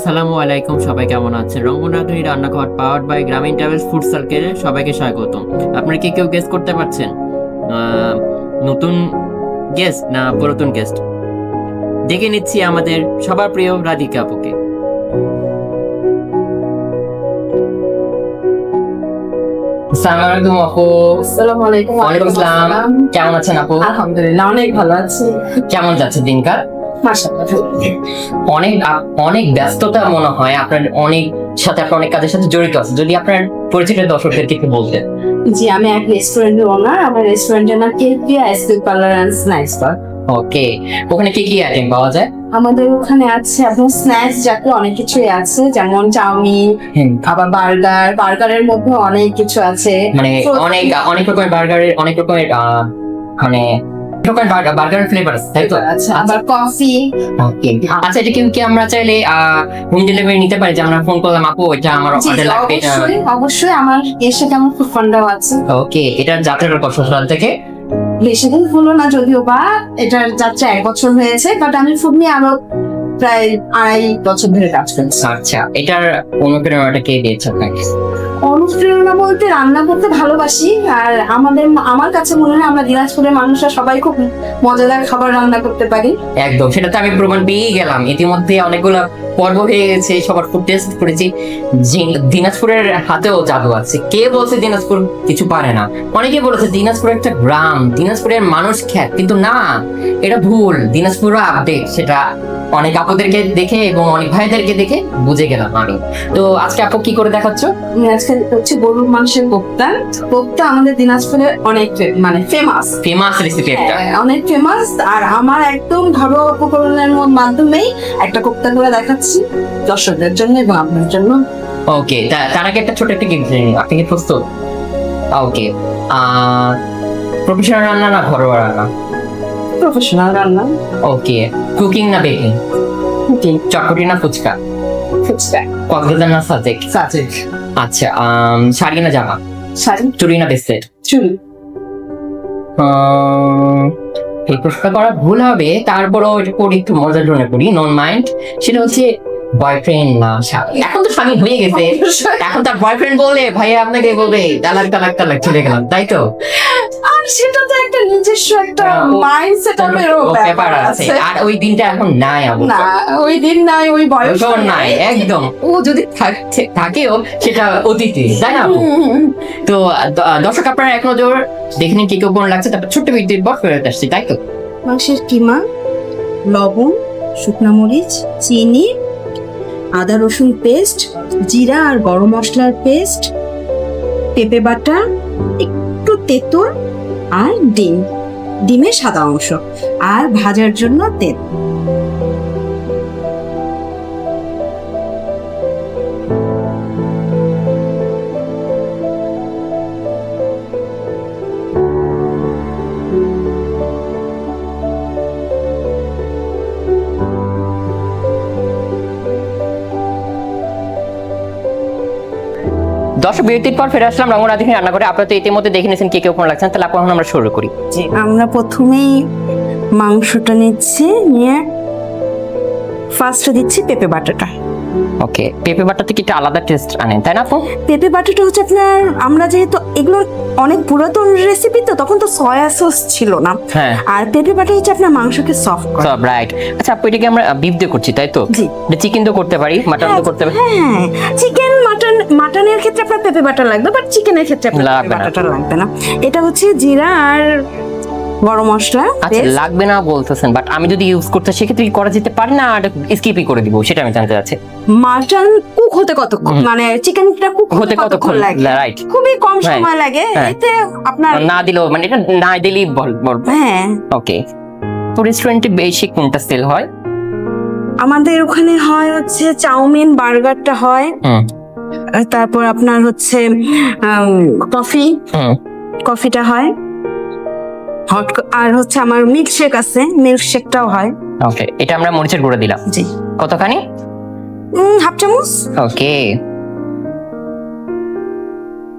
আসসালামু আলাইকুম সবাই কেমন আছেন? রঙ্গন রাঁধুনি রান্নাঘর powered by Grameen travels food সার্কেলে সবাইকে স্বাগতম। আপনারা কি কেউ গেস্ট করতে পারছেন? নতুন গেস্ট না পুরাতন গেস্ট ডেকে নিচ্ছি আমাদের সবার প্রিয় রাধিকা আপুকে। আপু। আসসালামু আলাইকুম ওয়ালাইকুম আসসালাম। কেমন আছেন আপু? আলহামদুলিল্লাহ অনেক ভালো আছি। কেমন যাচ্ছে দিনকাল? অনেক অনেক ব্যস্ততা মনে হয় আপনার অনেক সাথে আপনার অনেক কাজের সাথে জড়িত আছে। যদি আপনার পরিচিত দর্শকদেরকে একটু বলতেন। জি আমি এক রেস্টুরেন্টের ওনার আমার রেস্টুরেন্টের নাম কেপিয়া ice cream parlour and snacks bar okay ওখানে কি কি আইটেম পাওয়া যায়? আমাদের ওখানে আছে আপনার স্ন্যাক্স জাতীয় অনেক কিছুই আছে যেমন চাউমিন আবার বার্গার বার্গারের মধ্যে অনেক কিছু আছে। মানে অনেক অনেক রকমের বার্গারের অনেক রকমের মানে রকমের বার্গার বার্গারের ফ্লেভার তাই তো? আচ্ছা আবার কফি ওকে আচ্ছা এটা কি কি আমরা চাইলে হোম ডেলিভারি নিতে পারি যে আমরা ফোন করলাম আপু এটা আমার অর্ডার লাগবে অবশ্যই অবশ্যই আমার এর সাথে আমার ফুড আছে। ওকে এটা যাত্রার কত সাল থেকে। বেশি দিন হলো না যদিও বা এটার যাত্রা এক বছর হয়েছে বাট আমি ফুড নিয়ে আরও প্রায় আড়াই বছর ধরে কাজ করছি। আচ্ছা এটার অনুপ্রেরণাটা কে দিয়েছে আপনাকে? অনুপ্রেরণা বলতে রান্না করতে ভালোবাসি, আর আমাদের আমার কাছে মনে হয় আমরা দিনাজপুরের মানুষরা সবাই খুব মজাদার খাবার রান্না করতে পারি। একদম সেটা তো আমি প্রমাণ পেয়েই গেলাম। ইতিমধ্যে অনেকগুলো পর্ব হয়ে গেছে সবার ফুড টেস্ট করেছি। দিনাজপুরের হাতেও জাদু আছে। কে বলছে দিনাজপুর? কিছু পারে না। অনেকে বলেছে দিনাজপুর একটা গ্রাম দিনাজপুরের মানুষ খ্যাত কিন্তু না এটা ভুল। দিনাজপুর আপডেট সেটা অনেক আপুদেরকে দেখে এবং অনেক ভাইদেরকে দেখে বুঝে গেলাম আমি। তো আজকে আপু কি করে দেখাচ্ছ? আজকে হচ্ছে গরুর মাংসের কোপ্তা কোপ্তা আমাদের দিনাজপুরে অনেক মানে ফেমাস ফেমাস রেসিপি একটা। অনেক ফেমাস আর আমার একদম ঘরোয়া উপকরণের মাধ্যমেই একটা কোপ্তা করে দেখাচ্ছি। দর্শকদের জন্য এবং আপনার জন্য। ওকে তার আগে একটা ছোট একটা গেম আপনি কি প্রস্তুত? ওকে প্রফেশনাল রান্না না ঘরোয়া রান্না? প্রফেশনাল রান্না। ওকে কুকিং না বেকিং কুকিং চটপটি না ফুচকা? ফুচকা। কক্সবাজার না সাজেক সাজেক আচ্ছা শাড়ি না জামা? শাড়ি। চুড়ি না বেস্টেড চুল এই প্রশ্ন করা ভুল হবে, তারপরও করি একটু মজার জন্য করি নন মাইন্ড সেটা হচ্ছে বয়ফ্রেন্ড না। এখন তো স্বামী হয়ে গেছে। এখন তার বয়ফ্রেন্ড বলে ভাইয়া, আপনাকে বলবে, তালাক তালাক তালাক, চলে গেলাম। তাই তো? আর সেটা একটা নিজস্ব একটা ও- মাইন্ড ব্যাপার আছে। আর ওই দিনটা এখন নাই না ওই দিন নাই ওই বয়স নাই একদম। ও যদি থাকছে থাকেও সেটা অতীতে তাই না তো দর্শক আপনারা এক নজর দেখে নিন কি কেমন লাগছে তারপর ছোট্ট বিদ্যুৎ বট ফেরত আসছি তাই তো? মাংসের কিমা লবণ শুকনা মরিচ চিনি আদা রসুন পেস্ট জিরা আর গরম মশলার পেস্ট পেঁপে বাটা একটু তেঁতুল আর ডিম। ডিমের সাদা অংশ। আর ভাজার জন্য তেল। দর্শক, বিরতির পর ফিরে আসলাম রঙ্গনাথিনী রান্না করে আপনারা তো ইতিমধ্যে দেখে নিয়েছেন কে কেমন লাগছেন তাহলে এখন আমরা শুরু করি। আমরা প্রথমেই মাংসটা নিচ্ছি, নিয়ে ফার্স্টে দিচ্ছি পেঁপে বাটাটা। ওকে পেঁপে বাটা থেকে একটু আলাদা টেস্ট আনেন তাই না আপু? পেঁপে বাটাটা হচ্ছে আপনার আমরা যেহেতু এগুলো অনেক পুরাতন রেসিপি তো তখন তো সয়া সস ছিল না। হ্যাঁ। আর পেঁপে বাটা হচ্ছে আপনার মাংসকে সফট করে। সব রাইট আচ্ছা আপু এটাকে আমরা বিফ দিয়ে করছি তাই তো? জি। চিকেন তো করতে পারি মাটন তো করতে পারি? হ্যাঁ চিকেন মাটন মাটনের ক্ষেত্রে আপনার পেঁপে বাটা লাগবে বাট চিকেনের ক্ষেত্রে আপনার পেঁপে বাটাটা লাগবে না। এটা হচ্ছে জিরা আর গরম মশলা আচ্ছা লাগবে না বলতেছেন বাট আমি যদি ইউজ করতে সেক্ষেত্রে কি করা যেতে পারে না আর স্কিপই করে দিব? সেটা আমি জানতে চাচ্ছি। মাটন কুক হতে কতক্ষণ? মানে চিকেনটা কুক হতে কতক্ষণ? লাগে? রাইট খুবই কম হ্যাঁ, সময় লাগে। হ্যাঁ। এতে আপনার না দিলেও মানে এটা না দিলেই বল বল হ্যাঁ। ওকে তো রেস্টুরেন্টে বেশি কোনটা সেল হয়? আমাদের ওখানে হয় হচ্ছে চাউমিন বার্গারটা হয়। তারপর আপনার হচ্ছে কফি কফিটা হয়। হট আর হচ্ছে আমার মিল্কশেক আছে মিল্কশেকটাও হয়। ওকে এটা আমরা মরিচের গুঁড়ো দিলাম। জি। কতখানি? হাফ চামচ। ওকে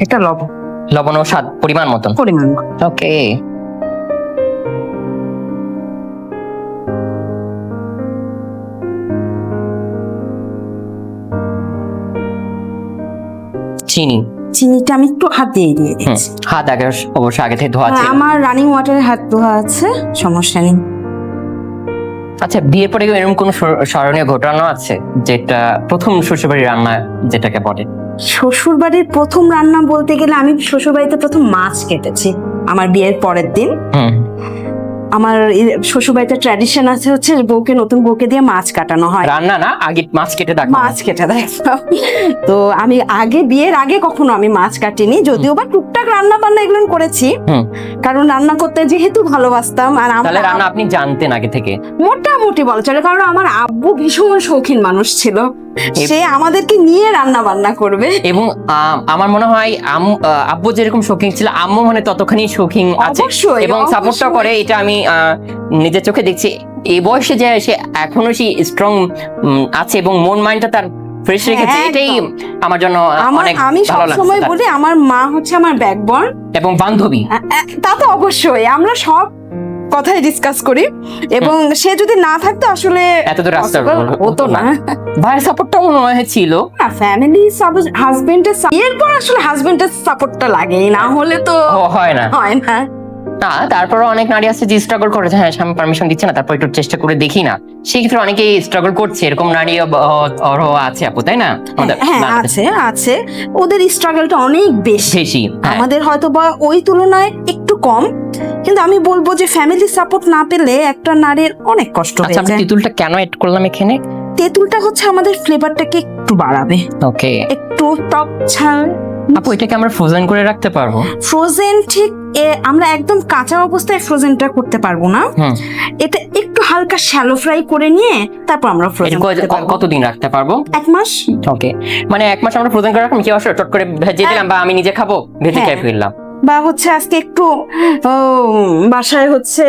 এটা লবণ। লবণ ও স্বাদ পরিমাণ মতন। পরিমাণ। ওকে চিনি। চিনিটা আমি একটু হাত দিয়ে দিয়ে দিচ্ছি। হাত আগে অবশ্য আগে থেকে ধোয়া আছে ছিল। আমার রানিং ওয়াটারে হাত ধোয়া আছে সমস্যা নেই। আচ্ছা বিয়ের পরে এরকম কোনো স্মরণীয় ঘটনা আছে যেটা প্রথম শ্বশুরবাড়ির রান্না যেটাকে বলে? শ্বশুরবাড়ির প্রথম রান্না বলতে গেলে আমি শ্বশুরবাড়িতে প্রথম মাছ কেটেছি আমার বিয়ের পরের দিন। আমার শ্বশুরবাড়িতে ট্র্যাডিশন আছে হচ্ছে বউকে নতুন বউকে দিয়ে মাছ কাটানো হয়। রান্না না? আগে মাছ কেটে দেখ মাছ কেটে দেখ তো আমি আগে বিয়ের আগে কখনো আমি মাছ কাটিনি যদিও বা টুকটাক রান্না বান্না এগুলো করেছি। কারণ রান্না করতে যেহেতু ভালোবাসতাম আর তাহলে আমার রান্না আপনি জানতেন আগে থেকে। মোটামুটি বলা চলে কারণ আমার আব্বু ভীষণ শৌখিন মানুষ ছিল। সে আমাদেরকে নিয়ে রান্না বান্না করবে। এবং আমার মনে হয় আম- আব্বু যেরকম শৌখিন ছিল আম্মু মানে ততখানি শৌখিন আছে। এবং সাপোর্টটা করে এটা আমি নিজের চোখে দেখছি। এই বয়সে যে সে এখনও সেই স্ট্রং আছে এবং মন মাইন্ডটা তার ফ্রেশ হ্যাঁ, রেখেছে এটাই আমার জন্য অনেক আমি সবসময় বলি আমার মা হচ্ছে আমার ব্যাকবন এবং বান্ধবী। তা তো অবশ্যই আমরা সব কথাই ডিসকাস করি। এবং সে যদি না থাকতো আসলে এত দূর রাস্তা হতো না। ভাইয়ের সাপোর্টটাও মনে হয় ছিল। না ফ্যামিলি হাজবেন্ডের এরপর আসলে হাজবেন্ডের সাপোর্টটা লাগেই না হলে তো হয় না। হয় না। না তারপরে অনেক নারী আছে যে স্ট্রাগল করেছে হ্যাঁ স্বামী পারমিশন দিচ্ছে না তারপর একটু চেষ্টা করে দেখি না। সেই ক্ষেত্রে অনেকেই স্ট্রাগল করছে এরকম নারী আছে আপু তাই না? হ্যাঁ আছে আছে। ওদের স্ট্রাগলটা অনেক বেশি। বেশি হ্যাঁ। আমাদের হয়তো বা ওই তুলনায় একটু কম। কিন্তু আমি বলব যে ফ্যামিলি সাপোর্ট না পেলে একটা নারীর অনেক কষ্ট আচ্ছা হয়ে আমি যায়। তেঁতুলটা কেন এড করলাম এখানে? তেঁতুলটা হচ্ছে আমাদের ফ্লেভারটাকে একটু বাড়াবে। ওকে একটু টক ঝাল। আপু এটাকে আমরা ফ্রোজেন করে রাখতে পারব? ফ্রোজেন ঠিক আমরা একদম কাঁচা অবস্থায় ফ্রোজেনটা করতে পারব না। এটা একটু হালকা শ্যালো ফ্রাই করে নিয়ে তারপর আমরা ফ্রোজেন ক- ক- কতদিন রাখতে পারব? এক মাস। ওকে মানে এক মাস আমরা ফ্রোজেন করে রাখলাম কি অবশ্যই চট করে ভেজে দিলাম বা আমি নিজে খাব ভেজে হ্যাঁ। খেয়ে ফেললাম। বা হচ্ছে আজকে একটু বাসায় হচ্ছে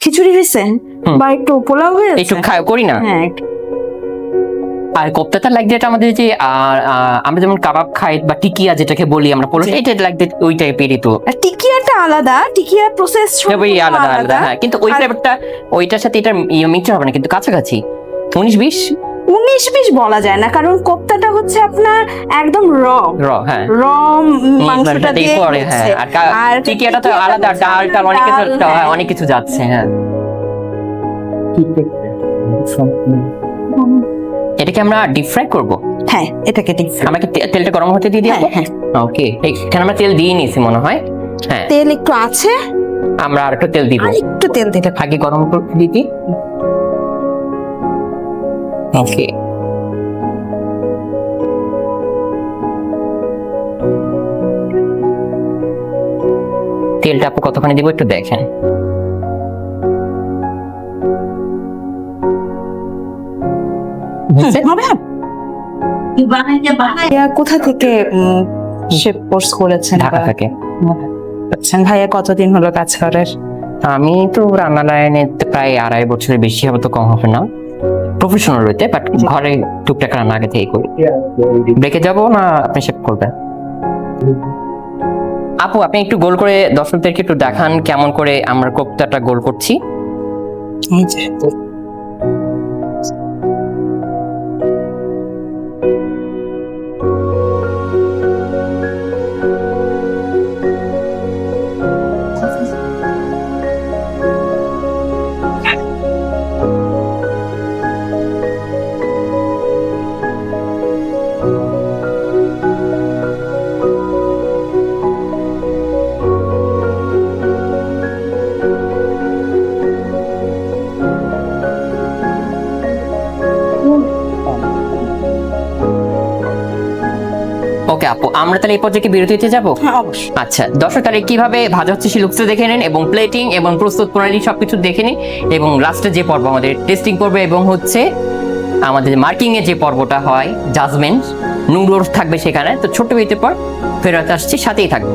খিচুড়ি হয়েছে বা একটু পোলাও হয়েছে? একটু খাই করি না? হ্যাঁ। আর কোপ্তাটা লাগ এটা আমাদের যে আহ, আমরা যেমন কাবাব খাই বা টিকিয়া যেটাকে বলি আমরা পোলো জি। এটা লাগ ওই টাইপেরই তো। আর টিকিয়াটা আলাদা টিকিয়ার প্রসেস ওই আলাদা। আলাদা হ্যাঁ। কিন্তু ওই আর- ফ্লেভারটা ওইটার সাথে এটা মিক্সচার হবে না কিন্তু কাছাকাছি। উনিশ বিশ? উনিশ বিশ বলা যায় না কারণ কোপ্তাটা হচ্ছে আপনার একদম র। র হ্যাঁ। র মাংসটা দিয়ে হ্যাঁ। আর টিকিয়াটা তো আলাদা হচ্ছে ডাল টাল অনেক কিছু হ্যাঁ। অনেক কিছু যাচ্ছে হ্যাঁ। এটাকে আমরা ডিপ ফ্রাই করব? হ্যাঁ এটাকে ঠিক আমাকে তেলটা গরম হতে দিয়ে দিই হ্যাঁ ওকে এখানে আমরা তেল দিয়ে নিয়েছি মনে হয়। হ্যাঁ। তেল একটু আছে। আমরা আর একটু তেল দিব। একটু তেল দিতে আগে গরম করে দিতি। ওকে তেলটা আপু কতখানি দিব একটু দেখেন? কোথা থেকে শেপ কোর্স করেছেন ঢাকা থেকে। করছেন ভাইয়া কতদিন হলো কাজ করার? আমি তো রান্না লাইনে প্রায় আড়াই বছরের বেশি হবে তো কম হবে না। প্রফেশনাল রয়েছে বাট ঘরে টুকটাক রান্না আগে থেকে করি। ব্রেকে যাব না আপনি শেপ করবেন? আপু, আপনি একটু গোল করে দর্শকদেরকে একটু দেখান কেমন করে আমরা কোপ্তাটা গোল করছি। আমরা তাহলে এই পর্যায়ে কি বিরতিতে যাব? হ্যাঁ অবশ্যই। আচ্ছা দর্শক তাহলে কীভাবে ভাজা হচ্ছে সেই লুকসটা দেখে নিন এবং প্লেটিং এবং প্রস্তুত প্রণালী সবকিছু দেখে নিন এবং লাস্টে যে পর্ব আমাদের টেস্টিং পর্ব এবং হচ্ছে আমাদের মার্কিং এর যে পর্বটা হয় জাজমেন্ট নুডলস থাকবে সেখানে। তো ছোট্ট বিরতির পর ফেরত আসছি সাথেই থাকবে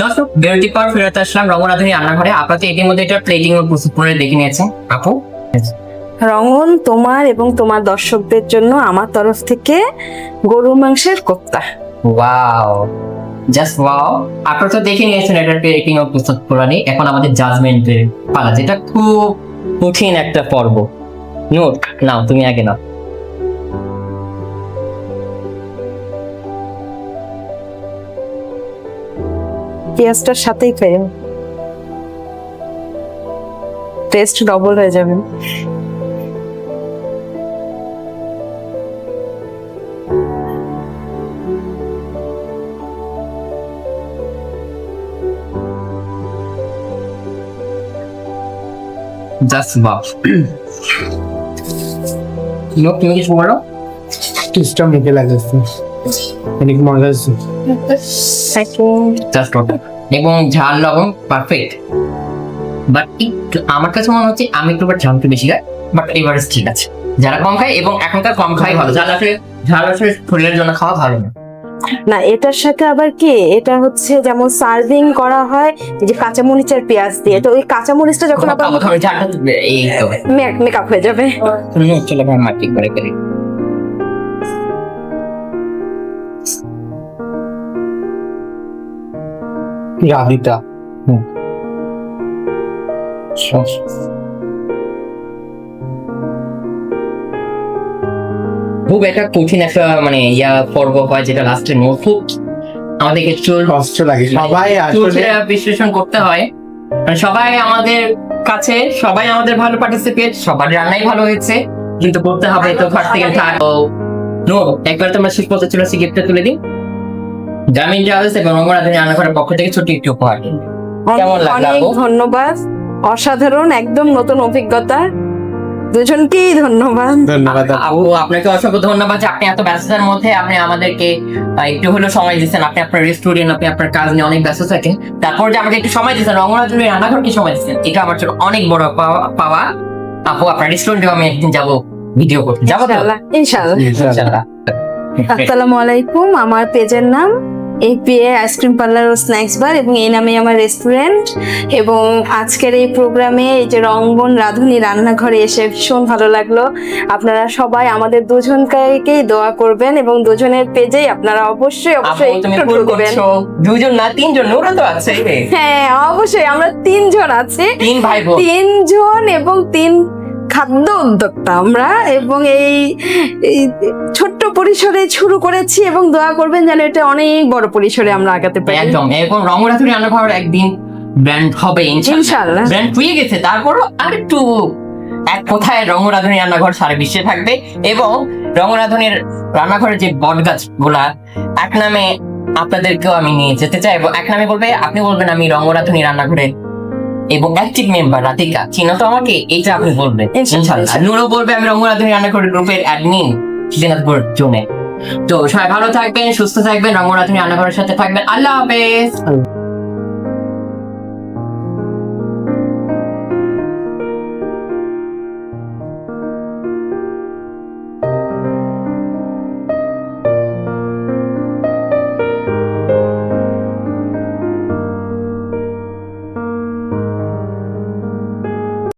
দর্শক বিরতি পর ফেরত আসলাম রান্নাঘরে। আপাতত এটির মধ্যে এটা প্লেটিং প্রস্তুত করে দেখে নিয়েছেন আপু? রঙন তোমার এবং তোমার দর্শকদের জন্য আমার তরফ থেকে গরু মাংসের কোপ্তা। ওয়াও জাস্ট ওয়াও আপনারা তো দেখে নিয়েছেন এটা প্লেটিং প্রস্তুত করানি এখন আমাদের জাজমেন্টের পালা যেটা খুব কঠিন একটা পর্ব। নোট নাও তুমি আগে নাও। পেঁয়াজটার সাথেই খাই টেস্ট ডবল হয়ে যাবে। জাস্ট তুমি কিছু বলো? টেস্টটা মুখে অনেক মজা আছে এবং ঝাল লবণ পারফেক্ট বাট একটু আমার কাছে মনে হচ্ছে আমি একটু ঝাল একটু বেশি খাই বাট এবারে ঠিক আছে। যারা কম খায় এবং এখনকার কম খাই ভালো। ঝাল আসলে ঝাল আসলে শরীরের জন্য খাওয়া ভালো না। না এটার সাথে আবার কি? এটা হচ্ছে যেমন সার্ভিং করা হয় এই যে কাঁচামরিচ আর পেঁয়াজ দিয়ে। তো ওই কাঁচামরিচটা যখন আবার মেকআপ হয়ে যাবে। চলে ভাই মাটি করে করি রাধিতা খুব একটা কঠিন একটা মানে ইয়া পর্ব হয় যেটা লাস্টে খুব আমাদেরকে চুল কষ্ট লাগে। সবাই বিশ্লেষণ করতে হয়। মানে সবাই আমাদের কাছে সবাই আমাদের ভালো পার্টিসিপেট সবার রান্নাই ভালো হয়েছে। কিন্তু করতে হবে তো ঘর থেকে নো একবার তোমরা শেষ পথে চলে আসি গিফটটা তুলে দিই। গ্রামীণ ট্রাভেলস এবং রঙ্গনাথের রান্নাঘরের পক্ষ থেকে ছোট একটু উপহার কেমন লাগল অনেক ধন্যবাদ। অসাধারণ একদম নতুন অভিজ্ঞতা। দুজনকেই ধন্যবাদ। ধন্যবাদ আপু। আপু আপনাকে অসংখ্য ধন্যবাদ যে আপনি এত ব্যস্ততার মধ্যে আপনি আমাদেরকে একটু হলেও সময় দিচ্ছেন। আপনি আপনার রেস্টুরেন্ট আপনি আপনার কাজ নিয়ে অনেক ব্যস্ত থাকেন। তারপর যে আমাকে একটু সময় দিচ্ছেন রঙ্গনাথ রান্নাঘরকে সময় দিচ্ছেন? এটা আমার জন্য অনেক বড় পাওয়া- পাওয়া। আপু আপনার রেস্টুরেন্টে আমি একদিন যাব ভিডিও করতে। যাব ইনশাআল্লাহ ইনশাআল্লাহ। আসসালামু আলাইকুম আমার পেজের নাম এপিএ আইসক্রিম পার্লার ও স্ন্যাক্স বার এবং এই নামে আমার রেস্টুরেন্ট এবং আজকের এই প্রোগ্রামে এই যে রংবন রাধুনি রান্নাঘরে এসে ভীষণ ভালো লাগল। আপনারা সবাই আমাদের দুজনকেই দোয়া করবেন এবং দুজনের পেজেই আপনারা অবশ্যই অবশ্যই একটু ভুল দুজন না তিনজন ওরা তো আছে। হ্যাঁ অবশ্যই আমরা তিনজন আছি। তিন ভাই তিনজন এবং তিন খাদ্য উদ্যোক্তা আমরা এবং এই ছোট্ট পরিসরে শুরু করেছি এবং দোয়া করবেন যেন এটা অনেক বড় পরিসরে আমরা আগাতে পারি। একদম। এরকম রঙ্গনাথুরি রান্নাঘর একদিন ব্র্যান্ড হবে ইনশাআল্লাহ। ব্র্যান্ড হয়ে গেছে। তারপরও আরেকটু এক কোথায় রঙ্গরাধুনী রান্নাঘর সারা বিশ্বে থাকবে এবং রঙ্গরাধুনীর রান্নাঘরের যে বট গাছগুলা এক নামে আপনাদেরকেও আমি নিয়ে যেতে চাই এবং এক নামে বলবে আপনি বলবেন আমি রঙ্গরাধুনী রান্নাঘরে এবং অ্যাক্টিভ মেম্বার রাধিকা। চিনো তো আমাকে? এইটা আপনি বলবেন নুরো বলবে আমি রঙ্গরাধুনী রান্নাঘরের গ্রুপের অ্যাডমিন দিনাজপুর জোনে। তো সবাই ভালো থাকবেন সুস্থ থাকবেন রঙ্গরাধুনী রান্নাঘরের সাথে থাকবেন। আল্লাহ হাফেজ।